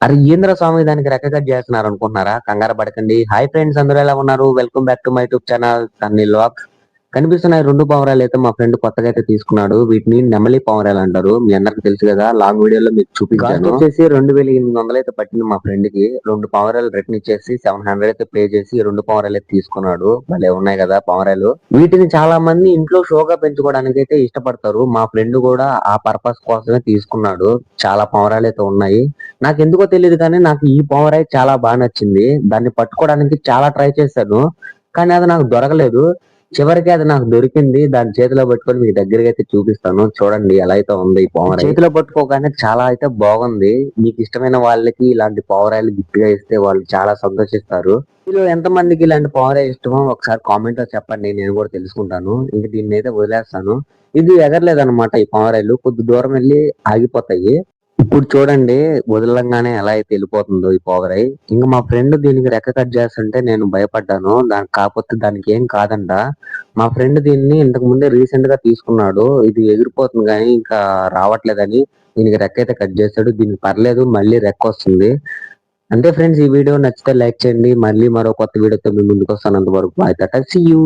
అరే ఏంద్ర స్వామి దానికి రెక్కగా చేస్తున్నారు అనుకుంటున్నారా? కంగారు పడకండి. హాయ్ ఫ్రెండ్స్ అందరూ ఎలా ఉన్నారు? Welcome back to my YouTube channel Sunny లాక్స్ కనిపిస్తున్న రెండు పావురాలు అయితే మా ఫ్రెండ్ కొత్తగా అయితే తీసుకున్నాడు. వీటిని నెమలి పావురాలు అంటారు. మీ అందరికి తెలుసు కదా లాంగ్ వీడియోలో మీకు చూపించాను. వచ్చేసి రెండు వేల ఎనిమిది వందలు అయితే పట్టింది మా ఫ్రెండ్కి రెండు పావురాలు రిటర్న్ ఇచ్చేసి సెవెన్ హండ్రెడ్ అయితే పే చేసి రెండు పావురాలు అయితే తీసుకున్నాడు. భలే ఉన్నాయి కదా పావురాలు. వీటిని చాలా మంది ఇంట్లో షోగా పెంచుకోవడానికి అయితే ఇష్టపడతారు. మా ఫ్రెండ్ కూడా ఆ పర్పస్ కోసమే తీసుకున్నాడు. చాలా పావురాలు అయితే ఉన్నాయి. నాకు ఎందుకో తెలియదు కానీ నాకు ఈ పావురాయి చాలా బాగా నచ్చింది. దాన్ని పట్టుకోవడానికి చాలా ట్రై చేశాను. కానీ అది నాకు దొరకలేదు. చివరికి అది నాకు దొరికింది. దాని చేతిలో పట్టుకొని మీకు దగ్గరగా అయితే చూపిస్తాను. చూడండి ఎలా అయితే ఉంది ఈ పవర్ చేతిలో పట్టుకోగానే చాలా అయితే బాగుంది. మీకు ఇష్టమైన వాళ్ళకి ఇలాంటి పావురాయలు గిఫ్ట్గా ఇస్తే వాళ్ళు చాలా సంతోషిస్తారు. మీలో ఎంత మందికి ఇలాంటి ఆయిల్ ఇష్టమో ఒకసారి కామెంట్లో చెప్పండి. నేను కూడా తెలుసుకుంటాను. ఇంక దీన్ని అయితే వదిలేస్తాను. ఇది ఎగరలేదన్నమాట ఈ పావురాయలు. కొద్ది దూరం వెళ్ళి ఆగిపోతాయి. ఇప్పుడు చూడండి వదలంగానే ఎలా అయితే వెళ్ళిపోతుందో ఈ పోగరై ఇంకా మా ఫ్రెండ్ దీనికి రెక్క కట్ చేస్తుంటే నేను భయపడ్డాను. దానికి కాకపోతే దానికి ఏం కాదంట. మా ఫ్రెండ్ దీన్ని ఇంతకు ముందే రీసెంట్గా తీసుకున్నాడు. ఇది ఎగిరిపోతుంది కానీ ఇంకా రావట్లేదని దీనికి రెక్క అయితే కట్ చేస్తాడు. దీనికి పర్లేదు మళ్ళీ రెక్క వస్తుంది. అంతే ఫ్రెండ్స్ ఈ వీడియో నచ్చితే లైక్ చేయండి. మళ్ళీ మరో కొత్త వీడియోతో మీ ముందుకు వస్తాను. అంతవరకు బాయ్ టాటా. See you